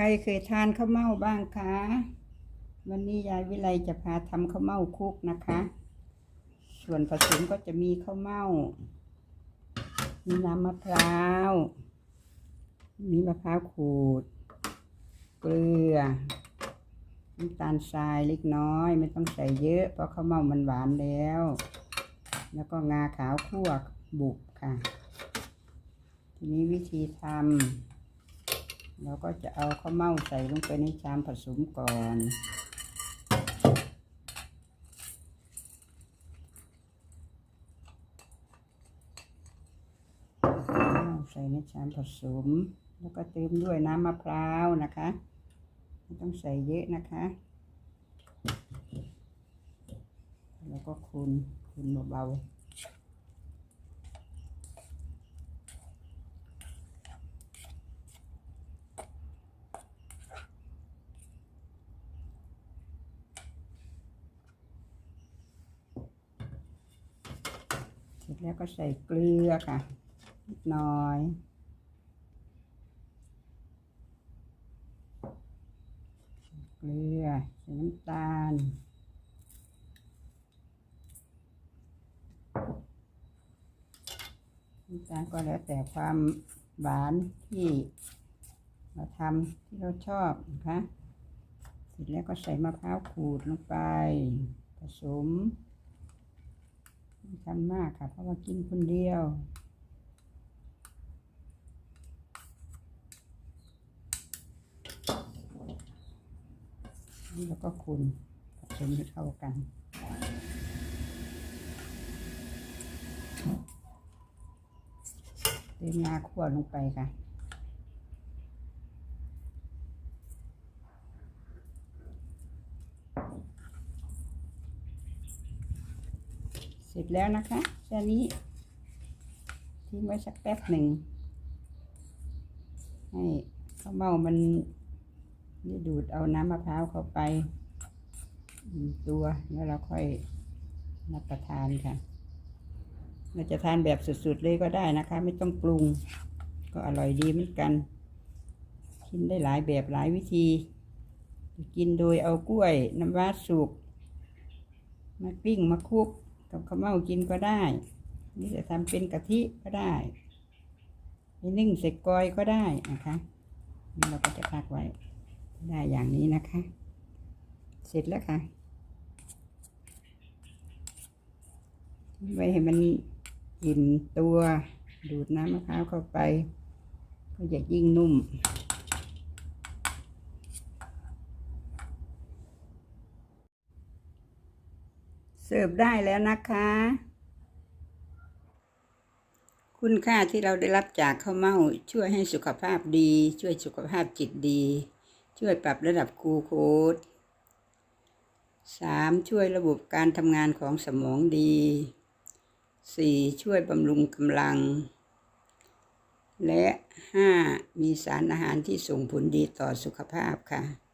ใครเคยทานข้าวเม่าบ้างคะ วันนี้ยายวิไลจะพาทำข้าวเม่าคลุกนะคะ ส่วนผสมก็จะมีข้าวเม่า มีน้ำมะพร้าว มีมะพร้าวขูด เกลือ น้ำตาลทรายเล็กน้อย ไม่ต้องใส่เยอะ เพราะข้าวเม่ามันหวานแล้ว แล้วก็งาขาวคั่วบุกค่ะ ทีนี้วิธีทำ เราก็จะเอาข้าวเม่าใส่ลงไปในชามผสมก่อนใส่ในชามผสม แล้วก็เติมด้วยน้ำมะพร้าวนะคะไม่ต้องใส่เยอะนะคะ แล้วก็คนคนเบาๆ แล้วก็ใส่เกลือค่ะนิดหน่อยเกลือใส่น้ำตาลน้ำตาลก็แล้วแต่ความหวานที่เราทำที่เราชอบนะคะเสร็จแล้วก็ใส่มะพร้าวขูดลงไป ผสม ทำมากค่ะ เพราะว่ากินคนเดียว แล้วก็คุณผสมให้เข้ากันเติมงาคั่วลงไปค่ะ ร็จแล้วนะคะแค่นี้ทิ้งไว้สักแป๊บหนึ่งให้ข้าวเม่ามันนี่ดูดเอาน้ำมะพร้าวเข้าไปตัวแล้วเราค่อยรับประทานค่ะ เราจะทานแบบสุดๆเลยก็ได้นะคะ ไม่ต้องปรุง ก็อร่อยดีเหมือนกันกินได้หลายแบบหลายวิธี กินโดยเอากล้วยน้ำว้าสุกมาปิ้งมาคลุ กับข้าวเม่ากินก็ได้ นี่จะทำเป็นกะทิก็ได้ไปนึ่งใส่กอยก็ได้นะคะนี่เราก็จะพักไว้ได้อย่างนี้นะคะ เสร็จแล้วค่ะไว้ให้มันกินตัวดูดน้ำมะพร้าวเข้าไป ก็จะยิ่งนุ่ม เสิร์ฟได้แล้วนะคะ คุณค่าที่เราได้รับจากข้าวเม่าช่วยให้สุขภาพดี ช่วยสุขภาพจิตดี ช่วยปรับระดับกูโคสสามช่วยระบบการทำงานของสมองดีสี่ช่วยบำรุงกำลัง และห้ามีสารอาหารที่ส่งผลดีต่อสุขภาพค่ะ